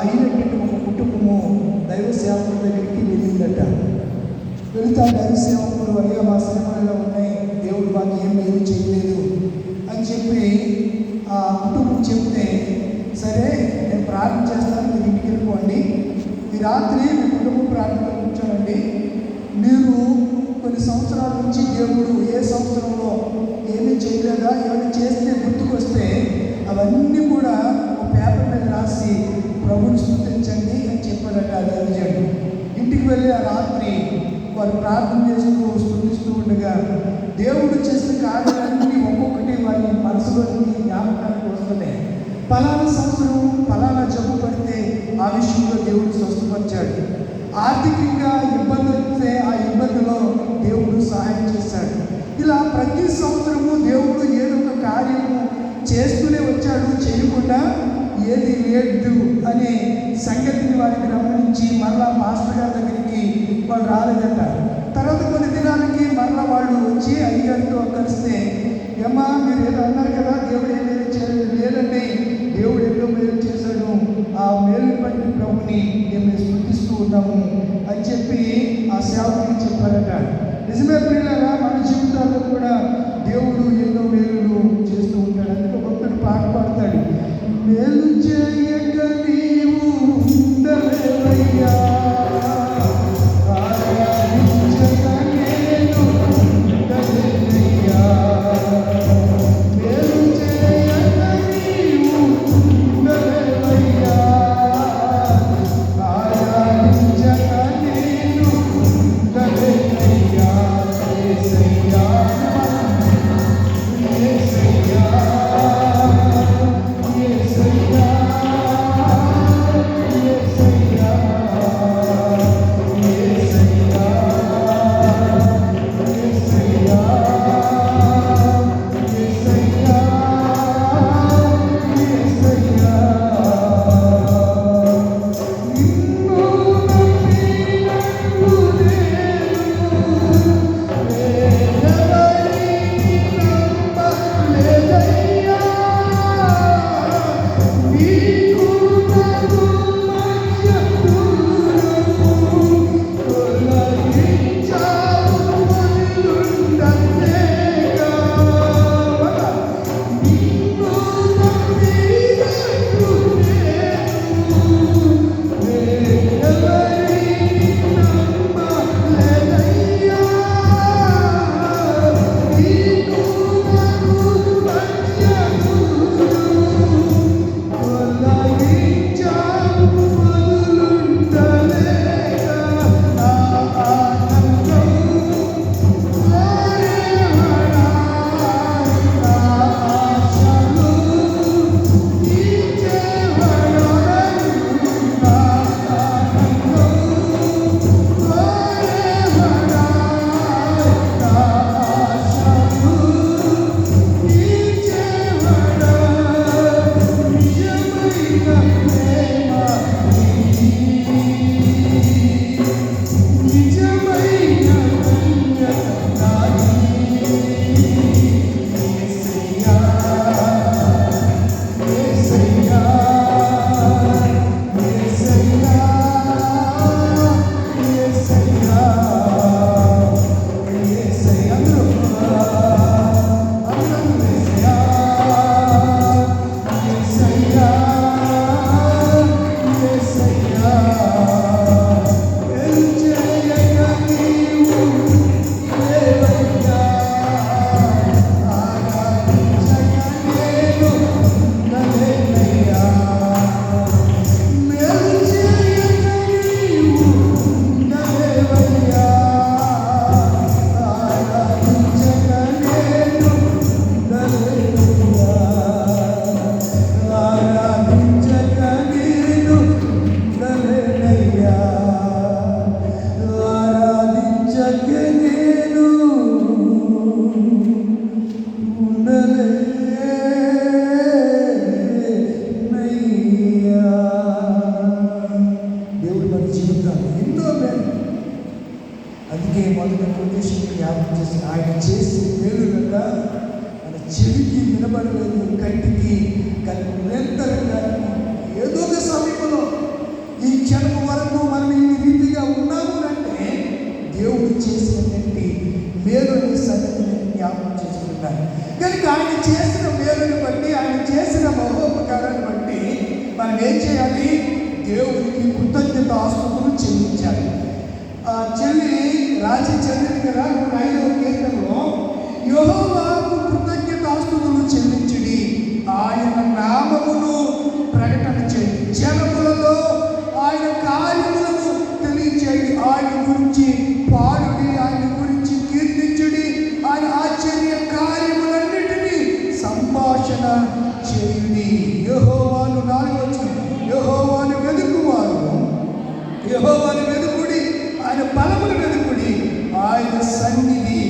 అయినటువంటి ఒక కుటుంబము దైవ సేవకుల దగ్గరికి వెళ్ళిందట. వెళుతా దైవ సేవకులు అయ్యా మా శ్రమలలో ఉన్నాయి. దేవుడు మాకు ఏం లేదు చేయలేదు అని చెప్పి ఆ కుటుంబం చెప్తే సరే నేను ప్రార్థన చేస్తాను మీరు ఇంటికి వెళ్ళిపోండి. ఈ రాత్రి మీ కుటుంబం ప్రార్థన కూర్చోనండి మీరు కొన్ని సంవత్సరాల నుంచి దేవుడు ఏ సంవత్సరంలో ఏమీ చేయలేదా ఏమైనా చేస్తే గుర్తుకొస్తే అవన్నీ కూడా ఒక పేపర్ మీద రాసి ప్రభుని స్థుతించండి అని చెప్పాడట ఆ దైవజనుడు ఇంటికి వెళ్ళి ఆ రాత్రి వారు ప్రార్థన చేస్తూ స్థుతిస్తూ ఉండగా దేవుడు చేసిన కార్యాలన్నీ ఒక్కొక్కటి వారి మనసులోని జ్ఞాపకానికి వస్తున్నాయి. ఫలానా సంవత్సరం ఫలానా జబ్బు పడితే ఆ విషయంలో దేవుడు స్వస్థపరిచాడు. ఆర్థికంగా ఇబ్బంది వస్తే ఆ ఇబ్బందిలో దేవుడు సహాయం చేశాడు ఇలా ప్రతి సంవత్సరము దేవుడు ఏదో ఒక కార్యము చేస్తూనే వచ్చాడు చేయకుండా ఏది లేదు అనే సంగతిని వారికి గమనించి మరలా మాస్టర్ గారి దగ్గరికి వాళ్ళు రాలేదట. తర్వాత కొన్ని దినాలకి మరలా వాళ్ళు వచ్చి అయ్యగారితో కలిస్తే ఏమా మీరు ఏదో అన్నారు కదా దేవుడు ఏం మేలు చేయలేదు లేదండి. దేవుడు ఎన్నో మేలు చేశాడు. ఆ మేలు పట్టిన ప్రభుని మేము స్మృతిస్తూ ఉన్నాము అని చెప్పి ఆ సేవకుని చెప్పారట. నిజమే ఏం చేయాలి. దేవుడికి కృతజ్ఞత ఆస్తుతులు చెల్లించాలి. చెల్లి రాజీ చెందింది కదా ఐదో కీర్తనలో యోహో యహోవాని వెతుకుడి ఆయన బలమును వెతుకుడి ఆయన సన్నిధి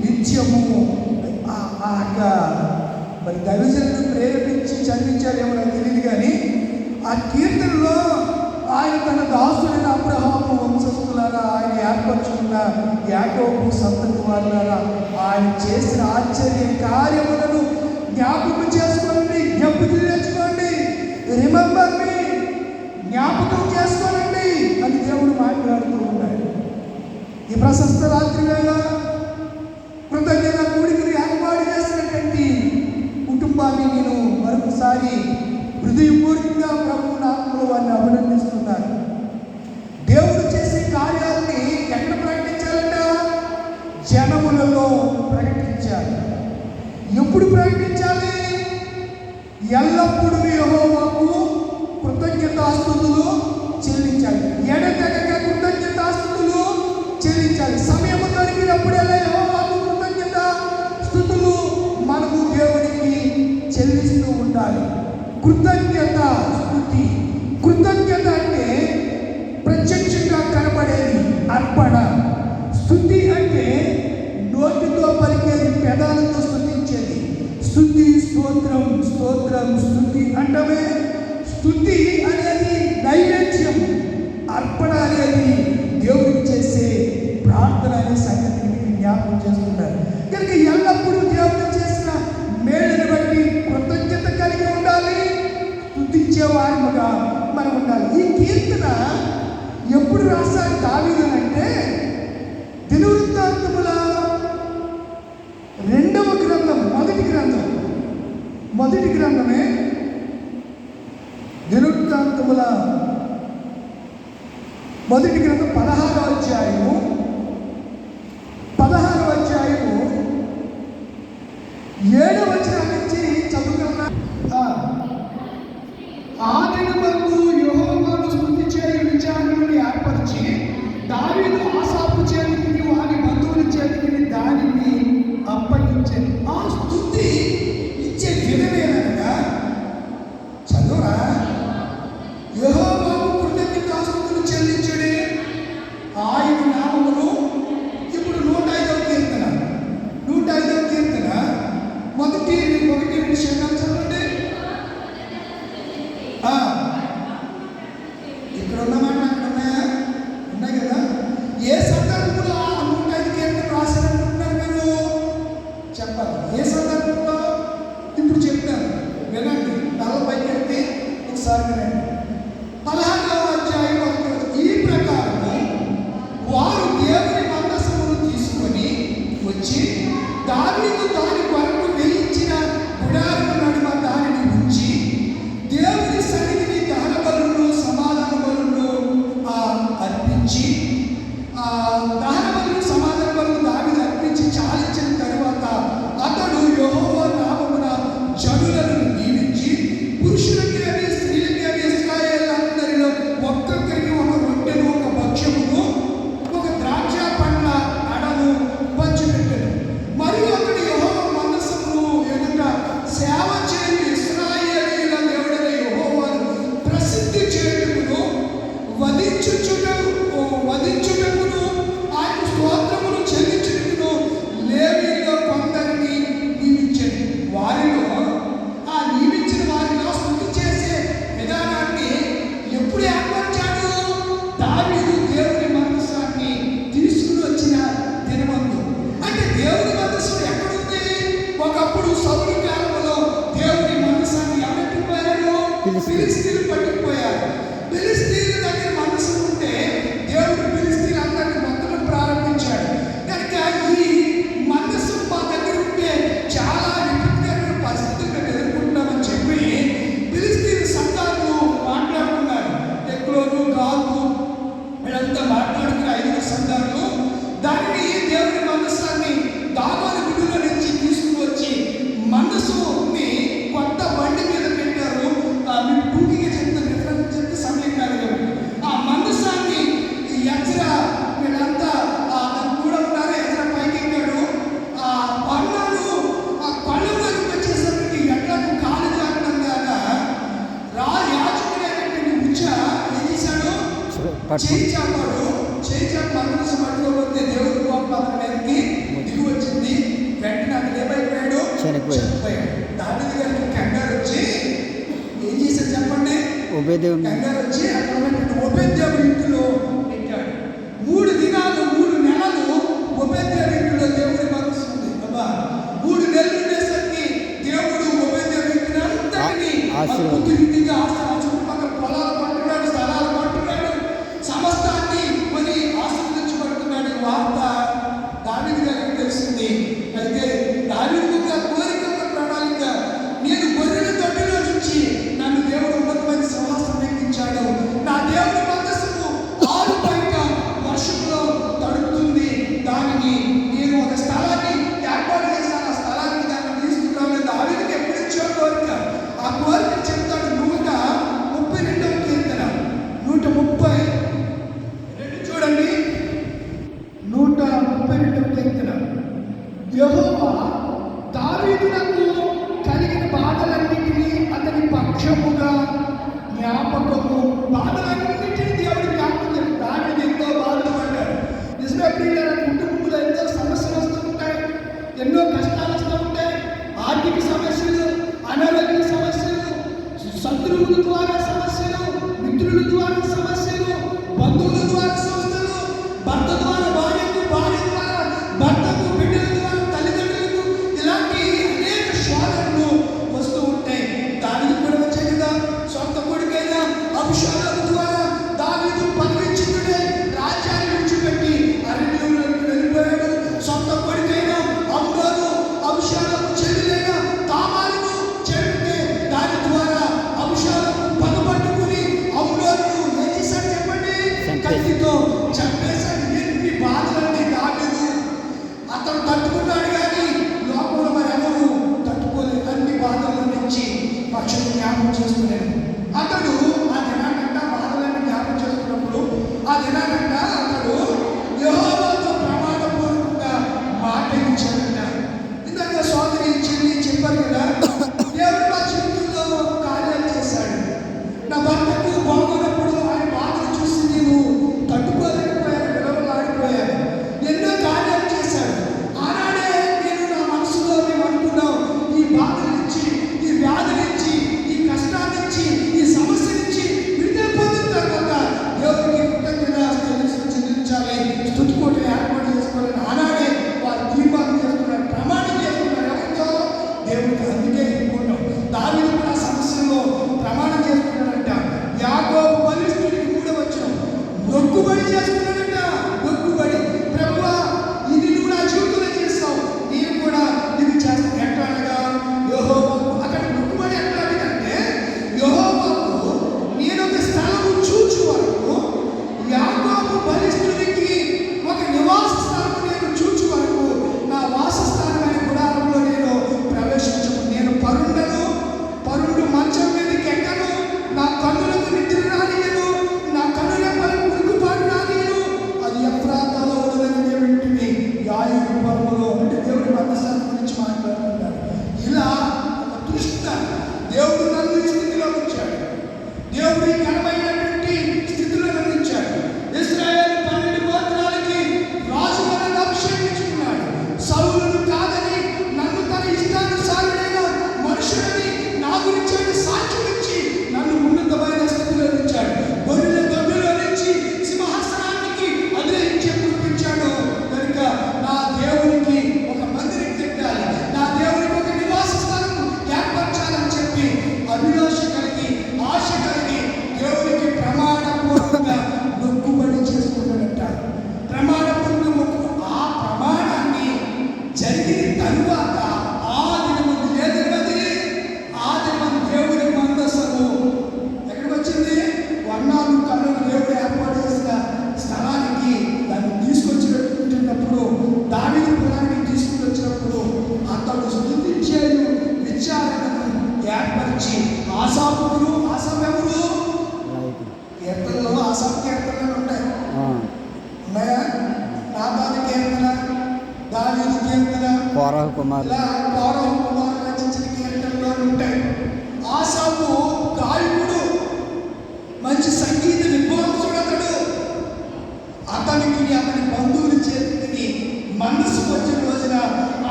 నిత్యము. ఆ యొక్క మరి దైవజనులు ప్రేరేపించి చదివించారేమో నాకు తెలియదు కానీ ఆ కీర్తనలో ఆయన తన దాసుడైన అబ్రహాము వంశస్థులారా ఆయన ఏర్పరచుకున్న యాకోబు సంతతి వారులారా ఆయన చేసిన ఆశ్చర్య కార్యములను జ్ఞాపకం చేసుకోండి జ్ఞప్తి తెచ్చుకోండి రిమెంబర్ మీ జ్ఞాపకం చేసుకోండి. ఈ ప్రశస్త రాత్రి వేళ కృతజ్ఞత కూడికని ఏర్పాటు చేసినటువంటి కుటుంబాన్ని నేను మరొకసారి హృదయపూర్తిగా ప్రభు నామలో వారిని అభినందిస్తున్నాను. దేవుడు చేసే కార్యాలని ఎక్కడ ప్రకటించాలంట? జనములలో ప్రకటించాలి. ఎప్పుడు ప్రకటించాలి? ఎల్లప్పుడూ యహోవ పెదాలతో స్థుతించేది స్థుతి స్తోత్రం స్తోత్రం స్థుతి అంటమే. స్థుతి అనేది నైవేద్యం. అర్పణ అనేది దేవుడికి చేసే ప్రార్థన అనే సంగతి మీకు జ్ఞాపకం చేస్తున్నారు. కనుక ఎల్లప్పుడూ దేవుడు చేసిన మేలుని బట్టి కృతజ్ఞత కలిగి ఉండాలి. స్థుతించే వారిగా మనం ఉండాలి. ఈ కీర్తన ఎప్పుడు రాశారు దావీదనంటే అంటే మొదటి గ్రంథం పదహారో అధ్యాయం. Ah,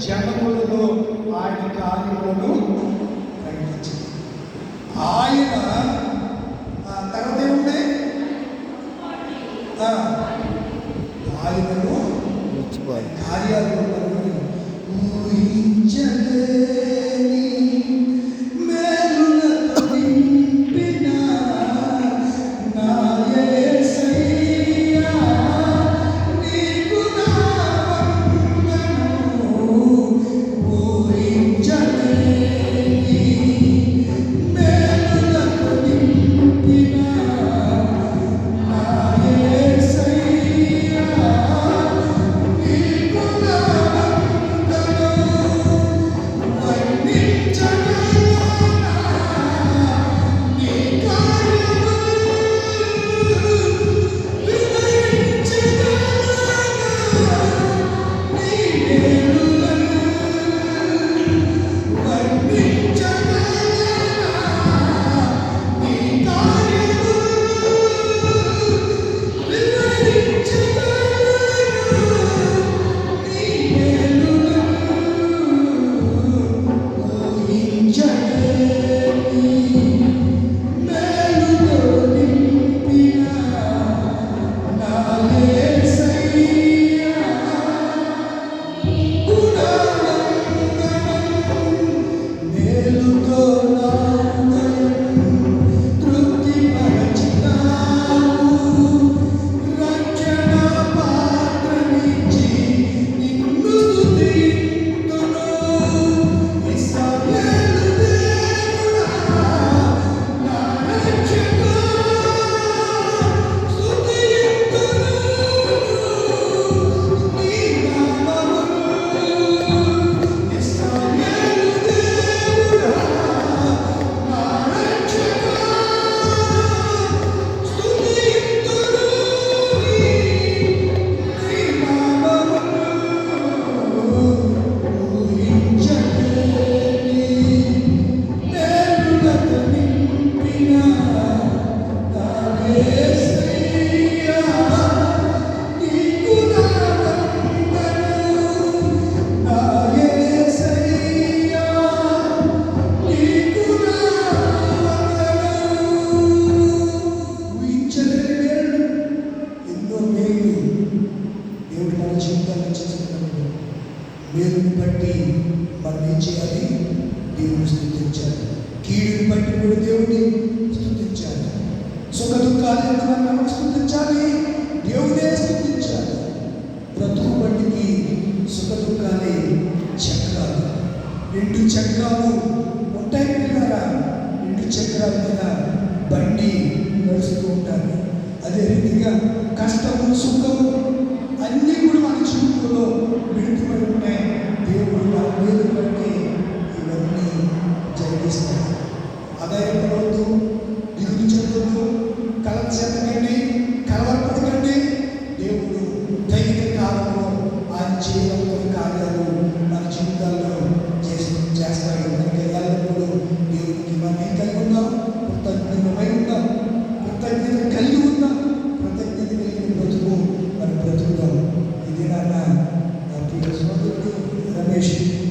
జనములలో ఆయన కార్యములను ఆయన బండి నడుస్తూ ఉంటారు. అదే రీతిగా కష్టము సుఖము అన్నీ కూడా మన జీవితంలో విడిపడి ఉంటాయి. దేవుడు నా మీద ఇవన్నీ జయిస్తాడు అదే crente